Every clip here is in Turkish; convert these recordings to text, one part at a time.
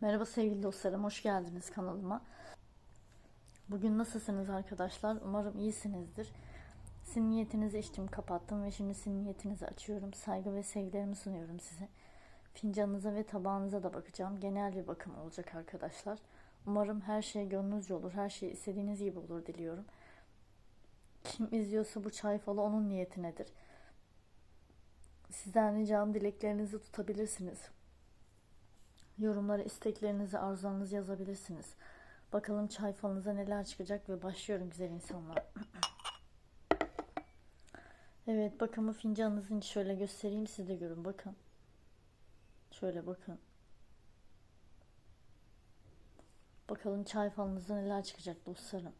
Merhaba sevgili dostlarım, hoş geldiniz kanalıma. Bugün nasılsınız arkadaşlar? Umarım iyisinizdir. Sizin niyetinizi içtim, kapattım ve şimdi sizin niyetinizi açıyorum. Saygı ve sevgilerimi sunuyorum size. Fincanınıza ve tabağınıza da bakacağım. Genel bir bakım olacak arkadaşlar. Umarım her şey gönlünüzce olur, her şey istediğiniz gibi olur diliyorum. Kim izliyorsa bu çay falı onun niyetinedir. Sizden ricam dileklerinizi tutabilirsiniz. Yorumlara isteklerinizi, arzularınızı yazabilirsiniz. Bakalım çay neler çıkacak ve başlıyorum güzel insanlar. evet bakımı fincanınızın şöyle göstereyim siz de görün bakın. Şöyle bakın. Bakalım çay neler çıkacak dostlarım.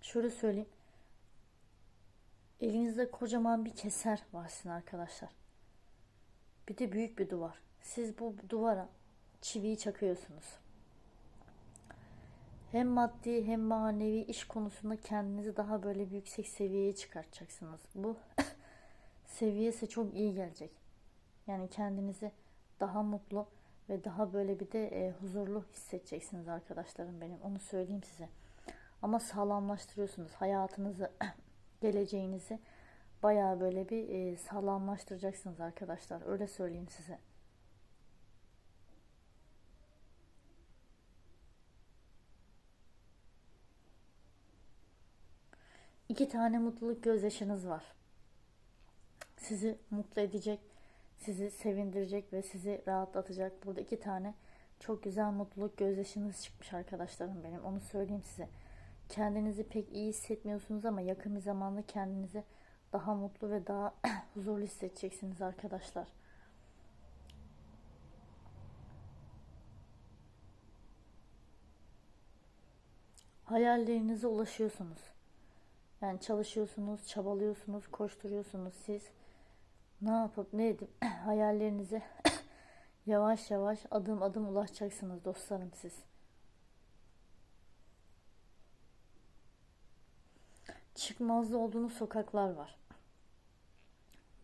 Şöyle söyleyeyim. Elinizde kocaman bir keser var sizin arkadaşlar. Bir de büyük bir duvar. Siz bu duvara çiviyi çakıyorsunuz. Hem maddi hem manevi iş konusunda kendinizi daha böyle bir yüksek seviyeye çıkartacaksınız. Bu seviye ise çok iyi gelecek. Yani kendinizi daha mutlu ve daha böyle bir de e, huzurlu hissedeceksiniz arkadaşlarım benim. Onu söyleyeyim size. Ama sağlamlaştırıyorsunuz hayatınızı, geleceğinizi bayağı böyle bir e, sağlamlaştıracaksınız arkadaşlar. Öyle söyleyeyim size. İki tane mutluluk gözyaşınız var. Sizi mutlu edecek, sizi sevindirecek ve sizi rahatlatacak. Burada iki tane çok güzel mutluluk gözyaşınız çıkmış arkadaşlarım benim. Onu söyleyeyim size. Kendinizi pek iyi hissetmiyorsunuz ama yakın bir zamanda kendinizi daha mutlu ve daha huzurlu hissedeceksiniz arkadaşlar. Hayallerinize ulaşıyorsunuz. Yani çalışıyorsunuz, çabalıyorsunuz, koşturuyorsunuz siz. Ne yapıp ne edip hayallerinize yavaş yavaş adım adım ulaşacaksınız dostlarım siz. Çıkmazda olduğunuz sokaklar var.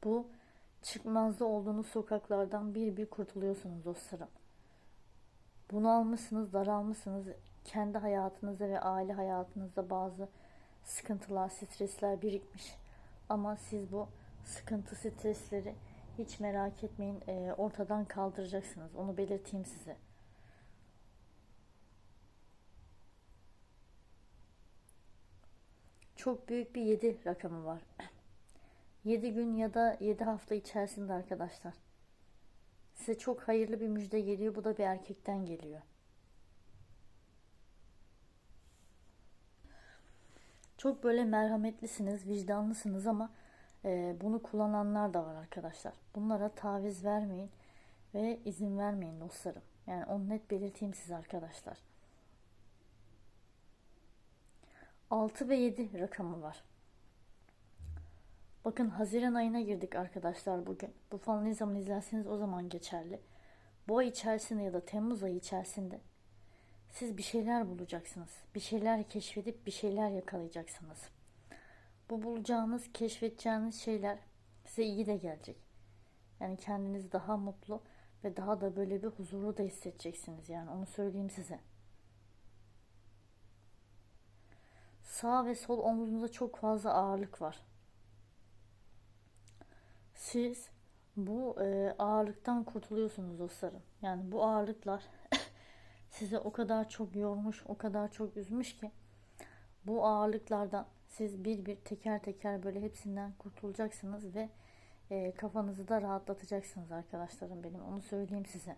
Bu çıkmazda olduğunuz sokaklardan bir bir kurtuluyorsunuz dostlarım. Bunu almışsınız, daralmışsınız. Kendi hayatınızda ve aile hayatınızda bazı sıkıntılar, stresler birikmiş. Ama siz bu sıkıntı, stresleri hiç merak etmeyin ortadan kaldıracaksınız. Onu belirteyim size. Çok büyük bir 7 rakamı var. 7 gün ya da 7 hafta içerisinde arkadaşlar. Size çok hayırlı bir müjde geliyor. Bu da bir erkekten geliyor. Çok böyle merhametlisiniz, vicdanlısınız ama e, bunu kullananlar da var arkadaşlar. Bunlara taviz vermeyin ve izin vermeyin dostlarım. Yani onu net belirteyim size arkadaşlar. 6 ve 7 rakamı var. Bakın Haziran ayına girdik arkadaşlar bugün. Bu ne zaman izlerseniz o zaman geçerli. Bu ay içerisinde ya da Temmuz ayı içerisinde siz bir şeyler bulacaksınız. Bir şeyler keşfedip bir şeyler yakalayacaksınız. Bu bulacağınız, keşfedeceğiniz şeyler size iyi de gelecek. Yani kendinizi daha mutlu ve daha da böyle bir huzurlu da hissedeceksiniz. Yani onu söyleyeyim size. Sağ ve sol omzunuzda çok fazla ağırlık var. Siz bu e, ağırlıktan kurtuluyorsunuz dostlarım. Yani bu ağırlıklar sizi o kadar çok yormuş, o kadar çok üzmüş ki bu ağırlıklardan siz bir bir teker teker böyle hepsinden kurtulacaksınız ve e, kafanızı da rahatlatacaksınız arkadaşlarım benim. Onu söyleyeyim size.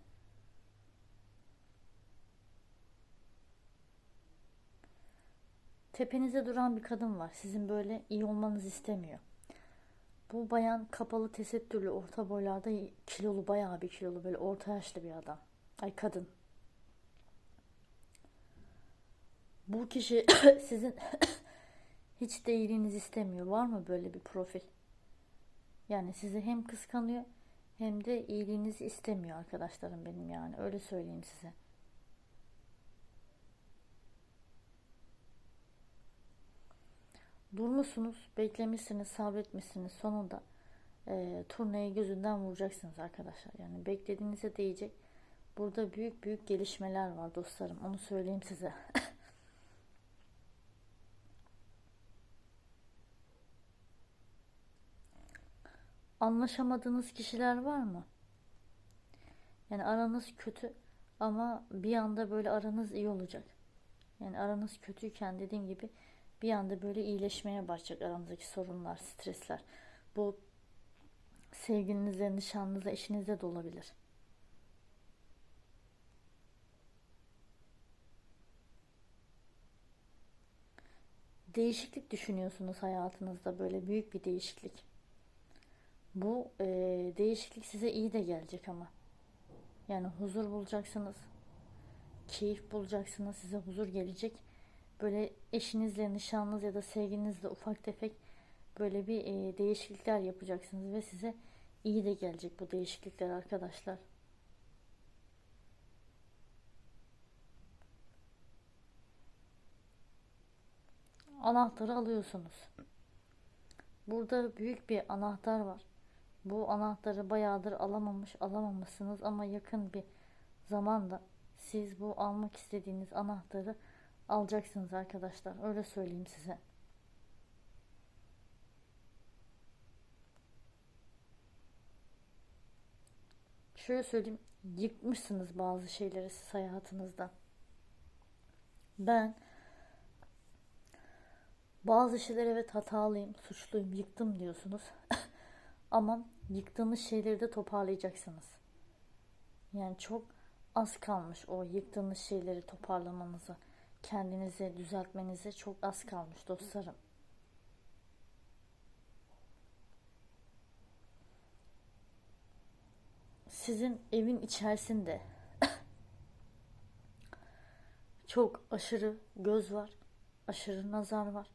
Tepenize duran bir kadın var. Sizin böyle iyi olmanızı istemiyor. Bu bayan kapalı tesettürlü orta boylarda kilolu bayağı bir kilolu böyle orta yaşlı bir adam. Ay kadın. Bu kişi sizin hiç de iyiliğinizi istemiyor. Var mı böyle bir profil? Yani sizi hem kıskanıyor hem de iyiliğinizi istemiyor arkadaşlarım benim yani. Öyle söyleyeyim size. Durmuşsunuz, beklemişsiniz, sabretmişsiniz. Sonunda e, turnayı gözünden vuracaksınız arkadaşlar. Yani beklediğinize değecek. Burada büyük büyük gelişmeler var dostlarım. Onu söyleyeyim size. Anlaşamadığınız kişiler var mı? Yani aranız kötü ama bir anda böyle aranız iyi olacak. Yani aranız kötüyken dediğim gibi bir anda böyle iyileşmeye başlayacak aranızdaki sorunlar, stresler. Bu sevgilinizle, nişanlınızla, eşinizle de olabilir. Değişiklik düşünüyorsunuz hayatınızda böyle büyük bir değişiklik. Bu e, değişiklik size iyi de gelecek ama. Yani huzur bulacaksınız. Keyif bulacaksınız. Size huzur gelecek. Böyle eşinizle, nişanlınız ya da sevgilinizle ufak tefek böyle bir e, değişiklikler yapacaksınız ve size iyi de gelecek bu değişiklikler arkadaşlar. Anahtarı alıyorsunuz. Burada büyük bir anahtar var. Bu anahtarı bayağıdır alamamış, alamamışsınız ama yakın bir zamanda siz bu almak istediğiniz anahtarı alacaksınız arkadaşlar. Öyle söyleyeyim size. Şöyle söyleyeyim, yıkmışsınız bazı şeyleri siz hayatınızda. Ben bazı şeyler evet hatalıyım, suçluyum, yıktım diyorsunuz. Ama yıktığınız şeyleri de toparlayacaksınız. Yani çok az kalmış o yıktığınız şeyleri toparlamanızı, kendinizi düzeltmenize çok az kalmış dostlarım. Sizin evin içerisinde çok aşırı göz var, aşırı nazar var.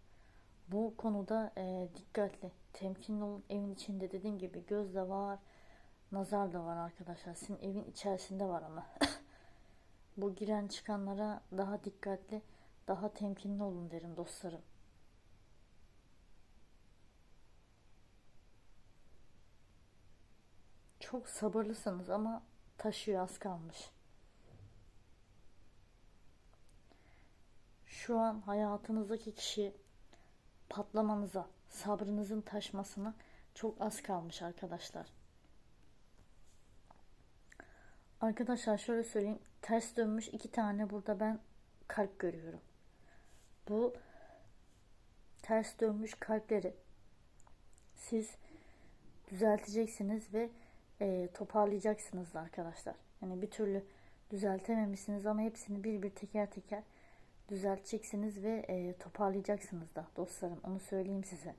Bu konuda e, dikkatli, temkinli olun. Evin içinde dediğim gibi göz de var, nazar da var arkadaşlar. Sizin evin içerisinde var ama. Bu giren çıkanlara daha dikkatli, daha temkinli olun derim dostlarım. Çok sabırlısınız ama taşıyor az kalmış. Şu an hayatınızdaki kişi patlamanıza, sabrınızın taşmasına çok az kalmış arkadaşlar. Arkadaşlar şöyle söyleyeyim. Ters dönmüş iki tane burada ben kalp görüyorum. Bu ters dönmüş kalpleri siz düzelteceksiniz ve e, toparlayacaksınız arkadaşlar. Yani bir türlü düzeltememişsiniz ama hepsini bir bir teker teker düzelteceksiniz ve e, toparlayacaksınız da dostlarım. Onu söyleyeyim size.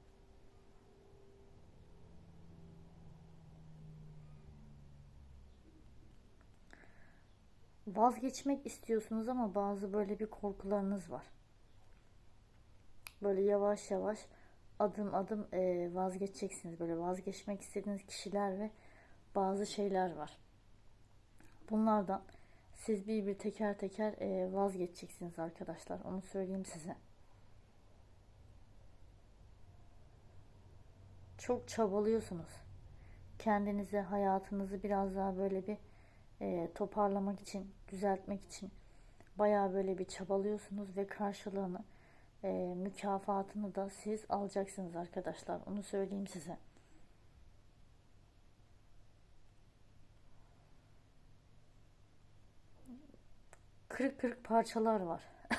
Vazgeçmek istiyorsunuz ama bazı böyle bir korkularınız var. Böyle yavaş yavaş adım adım e, vazgeçeceksiniz. Böyle vazgeçmek istediğiniz kişiler ve bazı şeyler var. Bunlardan siz bir bir teker teker e, vazgeçeceksiniz arkadaşlar. Onu söyleyeyim size. Çok çabalıyorsunuz. Kendinizi, hayatınızı biraz daha böyle bir e, toparlamak için, düzeltmek için bayağı böyle bir çabalıyorsunuz ve karşılığını, e, mükafatını da siz alacaksınız arkadaşlar. Onu söyleyeyim size. kırık kırık parçalar var.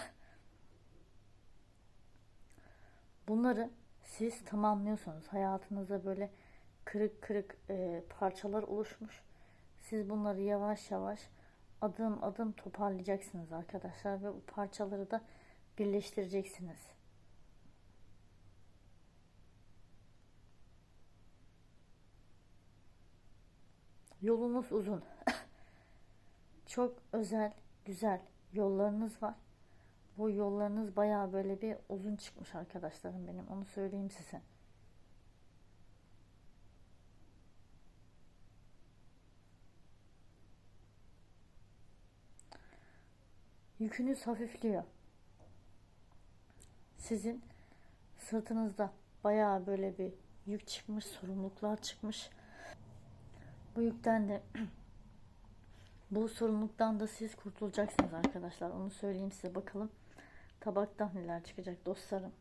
Bunları siz tamamlıyorsunuz. Hayatınızda böyle kırık kırık e, parçalar oluşmuş. Siz bunları yavaş yavaş adım adım toparlayacaksınız arkadaşlar ve bu parçaları da birleştireceksiniz. Yolunuz uzun. Çok özel güzel yollarınız var. Bu yollarınız baya böyle bir uzun çıkmış arkadaşlarım benim. Onu söyleyeyim size. Yükünüz hafifliyor. Sizin sırtınızda baya böyle bir yük çıkmış, sorumluluklar çıkmış. Bu yükten de bu sorumluluktan da siz kurtulacaksınız arkadaşlar. Onu söyleyeyim size bakalım. Tabaktan neler çıkacak dostlarım.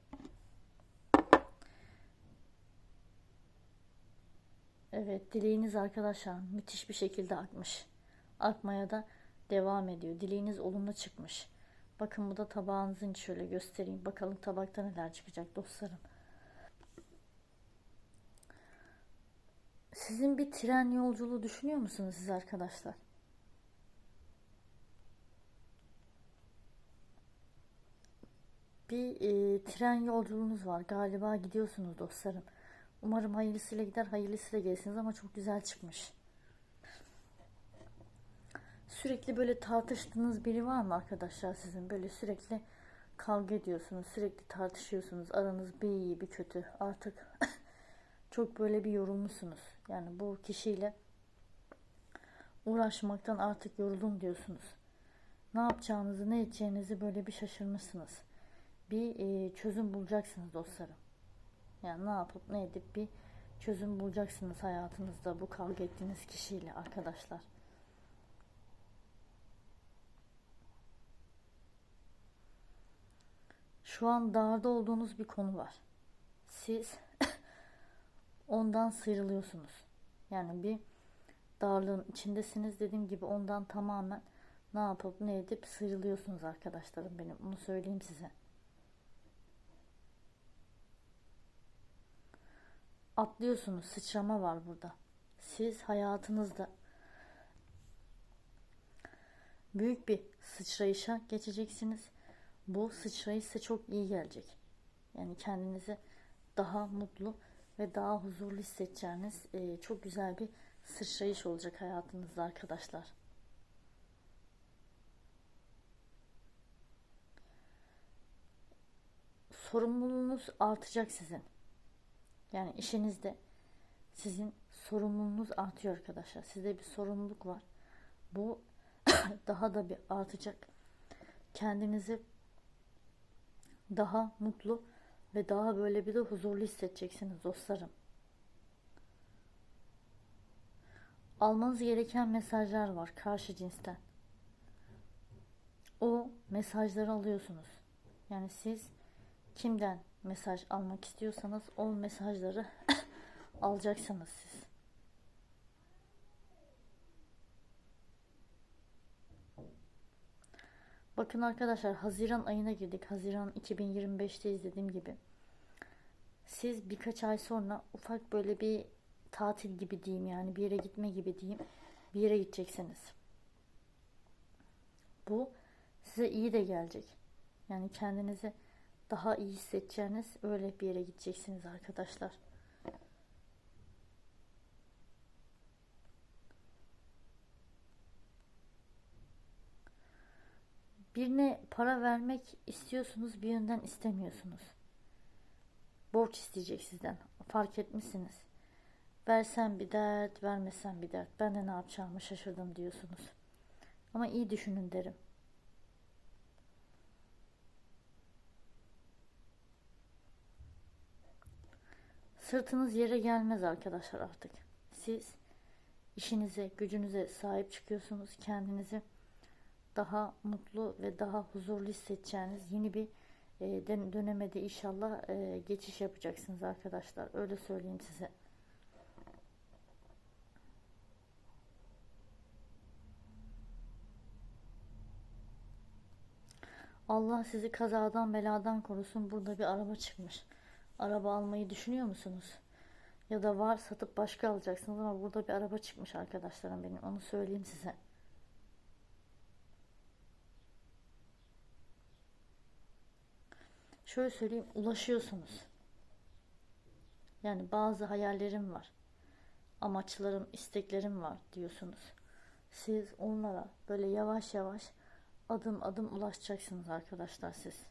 Evet dileğiniz arkadaşlar müthiş bir şekilde akmış. Akmaya da devam ediyor. Dileğiniz olumlu çıkmış. Bakın bu da tabağınızın şöyle göstereyim. Bakalım tabakta neler çıkacak dostlarım. Sizin bir tren yolculuğu düşünüyor musunuz siz arkadaşlar? Bir e, tren yolculuğunuz var. Galiba gidiyorsunuz dostlarım. Umarım hayırlısıyla gider, hayırlısıyla gelirsiniz ama çok güzel çıkmış. Sürekli böyle tartıştığınız biri var mı arkadaşlar sizin? Böyle sürekli kavga ediyorsunuz, sürekli tartışıyorsunuz. Aranız bir iyi bir kötü. Artık çok böyle bir yorulmuşsunuz. Yani bu kişiyle uğraşmaktan artık yoruldum diyorsunuz. Ne yapacağınızı, ne edeceğinizi böyle bir şaşırmışsınız. Bir e, çözüm bulacaksınız dostlarım. Yani ne yapıp ne edip bir çözüm bulacaksınız hayatınızda bu kavga ettiğiniz kişiyle arkadaşlar. Şu an darda olduğunuz bir konu var. Siz ondan sıyrılıyorsunuz. Yani bir darlığın içindesiniz. Dediğim gibi ondan tamamen ne yapıp ne edip sıyrılıyorsunuz arkadaşlarım benim. Bunu söyleyeyim size. Atlıyorsunuz. Sıçrama var burada. Siz hayatınızda büyük bir sıçrayışa geçeceksiniz. Bu sıçrayış size çok iyi gelecek. Yani kendinizi daha mutlu ve daha huzurlu hissedeceğiniz e, çok güzel bir sıçrayış olacak hayatınızda arkadaşlar. Sorumluluğunuz artacak sizin. Yani işinizde sizin sorumluluğunuz artıyor arkadaşlar. Sizde bir sorumluluk var. Bu daha da bir artacak. Kendinizi daha mutlu ve daha böyle bir de huzurlu hissedeceksiniz dostlarım. Almanız gereken mesajlar var karşı cinsten. O mesajları alıyorsunuz. Yani siz kimden mesaj almak istiyorsanız o mesajları alacaksınız siz. Bakın arkadaşlar Haziran ayına girdik. Haziran 2025'teyiz dediğim gibi. Siz birkaç ay sonra ufak böyle bir tatil gibi diyeyim yani bir yere gitme gibi diyeyim. Bir yere gideceksiniz. Bu size iyi de gelecek. Yani kendinizi daha iyi hissedeceğiniz öyle bir yere gideceksiniz arkadaşlar. Birine para vermek istiyorsunuz bir yönden istemiyorsunuz. Borç isteyecek sizden. Fark etmişsiniz. Versem bir dert, vermesem bir dert. Ben de ne yapacağımı şaşırdım diyorsunuz. Ama iyi düşünün derim. Sırtınız yere gelmez arkadaşlar artık. Siz işinize, gücünüze sahip çıkıyorsunuz. Kendinizi daha mutlu ve daha huzurlu hissedeceğiniz yeni bir e, döneme de inşallah e, geçiş yapacaksınız arkadaşlar. Öyle söyleyeyim size. Allah sizi kazadan beladan korusun. Burada bir araba çıkmış. Araba almayı düşünüyor musunuz? Ya da var satıp başka alacaksınız ama burada bir araba çıkmış arkadaşlarım benim. Onu söyleyeyim size. Şöyle söyleyeyim ulaşıyorsunuz. Yani bazı hayallerim var. Amaçlarım, isteklerim var diyorsunuz. Siz onlara böyle yavaş yavaş adım adım ulaşacaksınız arkadaşlar siz.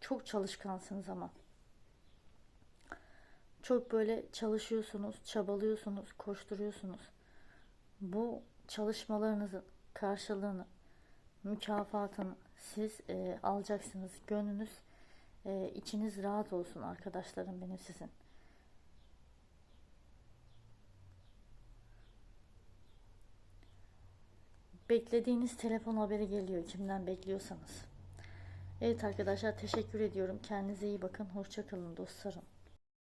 Çok çalışkansınız ama. Çok böyle çalışıyorsunuz, çabalıyorsunuz, koşturuyorsunuz. Bu çalışmalarınızın karşılığını, mükafatını siz e, alacaksınız. Gönlünüz, e, içiniz rahat olsun arkadaşlarım benim sizin. Beklediğiniz telefon haberi geliyor kimden bekliyorsanız. Evet arkadaşlar teşekkür ediyorum. Kendinize iyi bakın. Hoşça kalın dostlarım.